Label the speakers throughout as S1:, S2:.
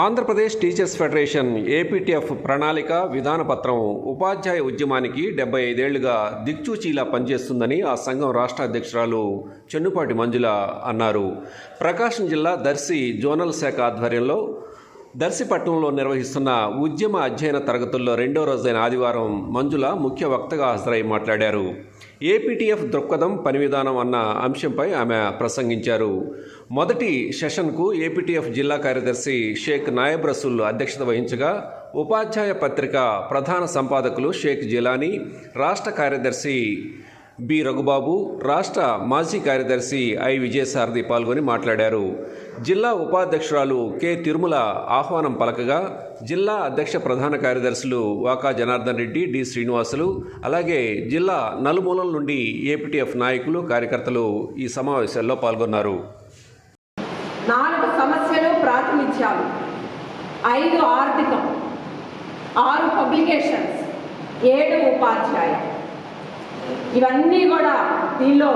S1: Andhra Pradesh teachers federation APTF ప్రణాళిక విధానపత్రం ఉపాధ్యాయ ఉద్యమానికి డెబ్బై ఐదేళ్ళుగా దిక్చూచీలా పనిచేస్తుందని ఆ సంఘం రాష్ట్ర అధ్యక్షురాలు చెన్నుపాటి మంజుల అన్నారు. ప్రకాశం జిల్లా దర్శి జోనల్ శాఖ ఆధ్వర్యంలో దర్శిపట్నంలో నిర్వహిస్తున్న ఉద్యమ అధ్యయన తరగతుల్లో రెండో రోజైన ఆదివారం మంజుల ముఖ్య వక్తగా హాజరై మాట్లాడారు. ఏపీటీఎఫ్ దృక్పథం పని విధానం అన్న అంశంపై ఆమె ప్రసంగించారు. మొదటి సెషన్కు ఏపీటీఎఫ్ జిల్లా కార్యదర్శి షేక్ నాయబ్ రసూల్ అధ్యక్షత వహించగా ఉపాధ్యాయ పత్రిక ప్రధాన సంపాదకులు షేక్ జిలానీ రాష్ట్ర కార్యదర్శి బి. రఘుబాబు రాష్ట్ర మాజీ కార్యదర్శి ఐ. విజయసారథి పాల్గొని మాట్లాడారు. జిల్లా ఉపాధ్యక్షురాలు కె. తిరుమల ఆహ్వానం పలకగా జిల్లా అధ్యక్ష ప్రధాన కార్యదర్శులు వాకా జనార్దన్ రెడ్డి డి. శ్రీనివాసులు అలాగే జిల్లా నలుమూలల నుండి ఏపీటీఎఫ్ నాయకులు కార్యకర్తలు ఈ సమావేశాల్లో పాల్గొన్నారు.
S2: నాలుగు సమస్యలు ప్రాతినిధ్యాలు ఐదు ఆర్థికం ఆరు పబ్లికేషన్స్ ఏడు ఉపాధ్యాయులు. ఇవన్నీ కూడా దీనిలో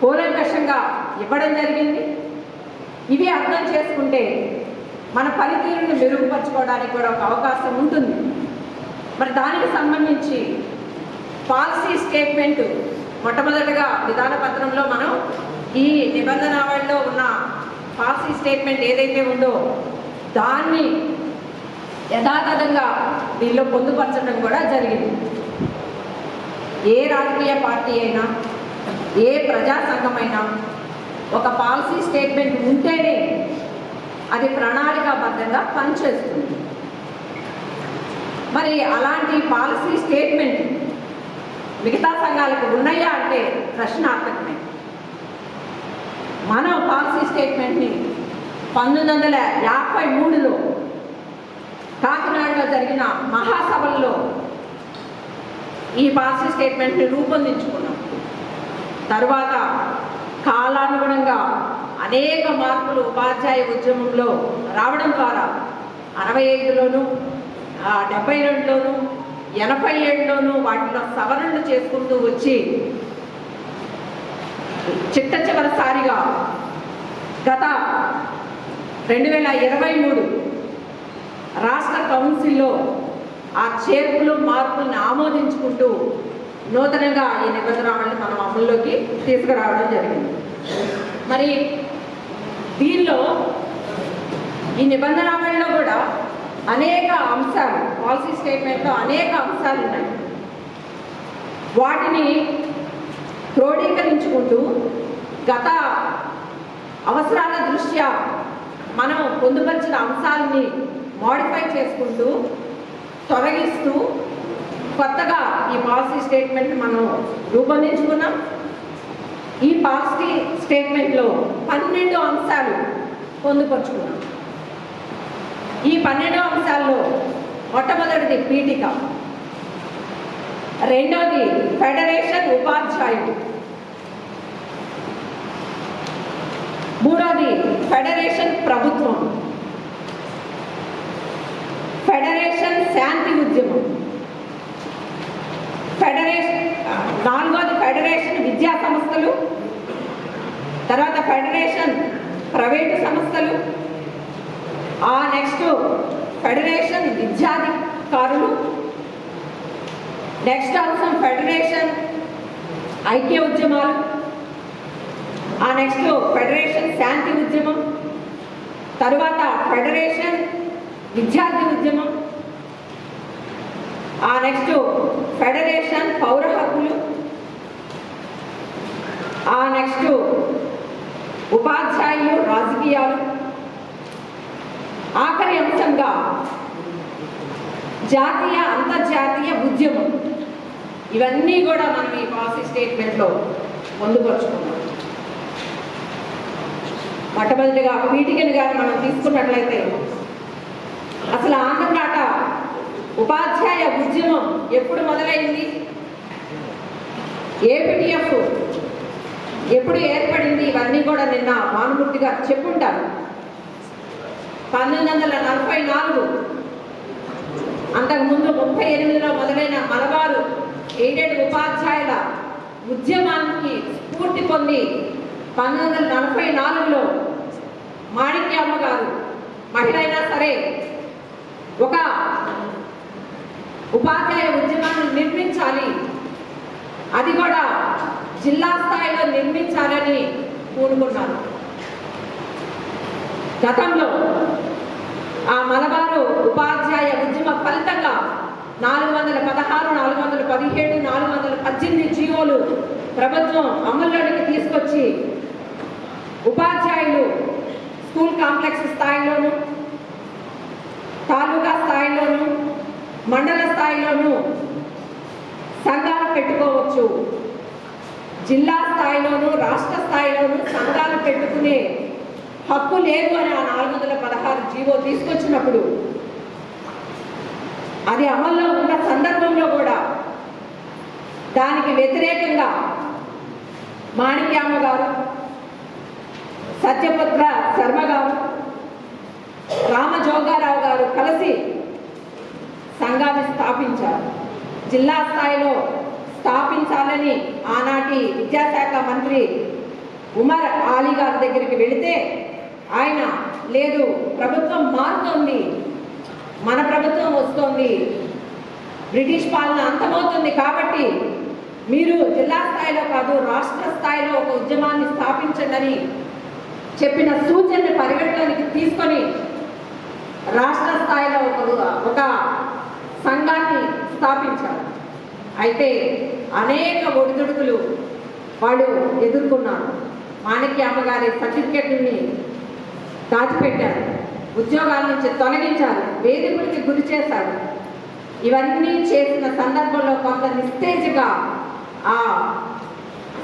S2: కూలంకషంగా ఇవ్వడం జరిగింది. ఇవి అర్థం చేసుకుంటే మన పనితీరును మెరుగుపరచుకోవడానికి కూడా ఒక అవకాశం ఉంటుంది. మరి దానికి సంబంధించి పాలసీ స్టేట్మెంట్ మొట్టమొదటిగా విధాన పత్రంలో మనం ఈ నిబంధనావళిలో ఉన్న పాలసీ స్టేట్మెంట్ ఏదైతే ఉందో దాన్ని యథాతథంగా దీనిలో పొందుపరచడం కూడా జరిగింది. ఏ రాజకీయ పార్టీ అయినా ఏ ప్రజా సంఘమైనా ఒక పాలసీ స్టేట్మెంట్ ఉంటేనే అది ప్రణాళికాబద్ధంగా పనిచేస్తుంది. మరి అలాంటి పాలసీ స్టేట్మెంట్ మిగతా సంఘాలకు ఉన్నాయా అంటే ప్రశ్నార్థకమే. మన పాలసీ స్టేట్మెంట్ని పంతొమ్మిది వందల యాభై మూడులో కాకినాడలో జరిగిన మహాసభల్లో ఈ పాలసీ స్టేట్మెంట్ని రూపొందించుకున్నాం. తర్వాత కాలానుగుణంగా అనేక మార్పులు ఉపాధ్యాయ ఉద్యమంలో రావడం ద్వారా అరవై ఐదులోను డెబ్బై రెండులోను ఎనభై ఏడులోను వాటిలో సవరణలు చేసుకుంటూ వచ్చి చిట్ట చివరిసారిగా గత రెండు వేల ఇరవై మూడు రాష్ట్ర కౌన్సిల్లో ఆ చేర్పులు మార్పులను ఆమోదించుకుంటూ నూతనంగా ఈ నిబంధనలను మనం అమల్లోకి తీసుకురావడం జరిగింది. మరి దీనిలో ఈ నిబంధనావళిలో కూడా అనేక అంశాలు పాలసీ స్టేట్మెంట్లో అనేక అంశాలు ఉన్నాయి. వాటిని క్రోడీకరించుకుంటూ గత అవసరాల దృష్ట్యా మనం పొందుపరిచిన అంశాలని మాడిఫై చేసుకుంటూ తొలగిస్తూ కొత్తగా ఈ పాలసీ స్టేట్మెంట్ మనం రూపొందించుకున్నాం. ఈ పాలసీ స్టేట్మెంట్లో పన్నెండు అంశాలు పొందుపరుచుకున్నాం. ఈ పన్నెండు అంశాల్లో మొట్టమొదటిది పీఠిక. రెండోది ఫెడరేషన్ ఉపాధ్యాయుడు. మూడోది ఫెడరేషన్ ప్రభుత్వం ఫెడరేషన్ శాంతి ఉద్యమం. ఫెడరేషన్ నాలుగోది ఫెడరేషన్ విద్యా సంస్థలు తర్వాత ఫెడరేషన్ ప్రైవేటు సంస్థలు ఆ నెక్స్ట్ ఫెడరేషన్ విద్యాధికారులు నెక్స్ట్ అంశం ఫెడరేషన్ ఐక్య ఉద్యమాలు ఆ నెక్స్ట్ ఫెడరేషన్ శాంతి ఉద్యమం తరువాత ఫెడరేషన్ విద్యార్థి ఉద్యమం ఆ నెక్స్ట్ ఫెడరేషన్ పౌర హక్కులు ఆ నెక్స్ట్ రాజకీయాలు. ఆఖరి అంశంగా జాతీయ అంతర్జాతీయ ఉద్యమం. ఇవన్నీ కూడా మనం ఈ పాలసీ స్టేట్మెంట్లో పొందుపరుచుకున్నాం. మొట్టమొదటిగా పీఠికని గారు మనం తీసుకున్నట్లయితే అసలు ఆంధ్రనాట ఉపాధ్యాయ ఉద్యమం ఎప్పుడు మొదలైంది? ఏపీటీఎఫ్ ఎప్పుడు ఏర్పడింది? ఇవన్నీ కూడా నిన్న భానుమూర్తి గారు చెప్పుంటారు. పంతొమ్మిది వందల నలభై నాలుగు అంతకుముందు ముప్పై ఎనిమిదిలో మొదలైన మలబారు ఎయిడెడ్ ఉపాధ్యాయుల ఉద్యమానికి స్ఫూర్తి పొంది పంతొమ్మిది వందల నలభై నాలుగులో మాణిక్యమ్మ గారు మహిళ అయినా సరే ఒక ఉపాధ్యాయ ఉద్యమాన్ని నిర్మించాలి. అది కూడా జిల్లా స్థాయిలో నిర్మించాలని పూనుకున్నారు గతంలో ఆ మలబారు ఉపాధ్యాయ ఉద్యమ ఫలితంగా నాలుగు వందల పదహారు నాలుగు వందల పదిహేడు నాలుగు వందల పద్దెనిమిది జీవోలు ప్రభుత్వం అమల్లోనికి తీసుకొచ్చి ఉపాధ్యాయులు స్కూల్ కాంప్లెక్స్ స్థాయిలోను తాలూకా స్థాయిలోను మండల స్థాయిలోనూ సంఘాలు పెట్టుకోవచ్చు. జిల్లా స్థాయిలోనూ రాష్ట్ర స్థాయిలోను సంఘాలు పెట్టుకునే హక్కు లేదు అని ఆ నాలుగు వందల పదహారు జీవో తీసుకొచ్చినప్పుడు అది అమల్లో ఉన్న సందర్భంలో కూడా దానికి వ్యతిరేకంగా మాణిక్యామ్మ గారు సత్యపుత్ర శర్మ గారు రామజోగారావు గారు కలిసి సంఘాన్ని స్థాపించారు. జిల్లా స్థాయిలో స్థాపించాలని ఆనాటి విద్యాశాఖ మంత్రి ఉమర్ ఆలీ గారి దగ్గరికి వెళితే ఆయన లేదు ప్రభుత్వం మారుతోంది. మన ప్రభుత్వం వస్తోంది. బ్రిటిష్ పాలన అంతమవుతుంది కాబట్టి మీరు జిల్లా స్థాయిలో కాదు రాష్ట్ర స్థాయిలో ఒక ఉద్యమాన్ని స్థాపించండి అని చెప్పిన సూచనని పరిగణలోనికి తీసుకొని రాష్ట్ర స్థాయిలో ఒక ఒక సంఘాన్ని స్థాపించారు. అయితే అనేక ఒడిదుడుకులు వాళ్ళు ఎదుర్కొన్నారు. మాణిక్యామ్మ గారి సర్టిఫికెట్ని దాచిపెట్టారు. ఉద్యోగాల నుంచి తొలగించారు. వేధింపులకి గురి చేశారు. ఇవన్నీ చేసిన సందర్భంలో కొంత నిస్తేజగా ఆ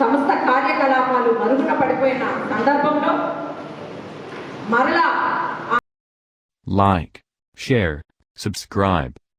S2: సంస్థ కార్యకలాపాలు మరుగున పడిపోయిన సందర్భంలో మరలా
S3: like share subscribe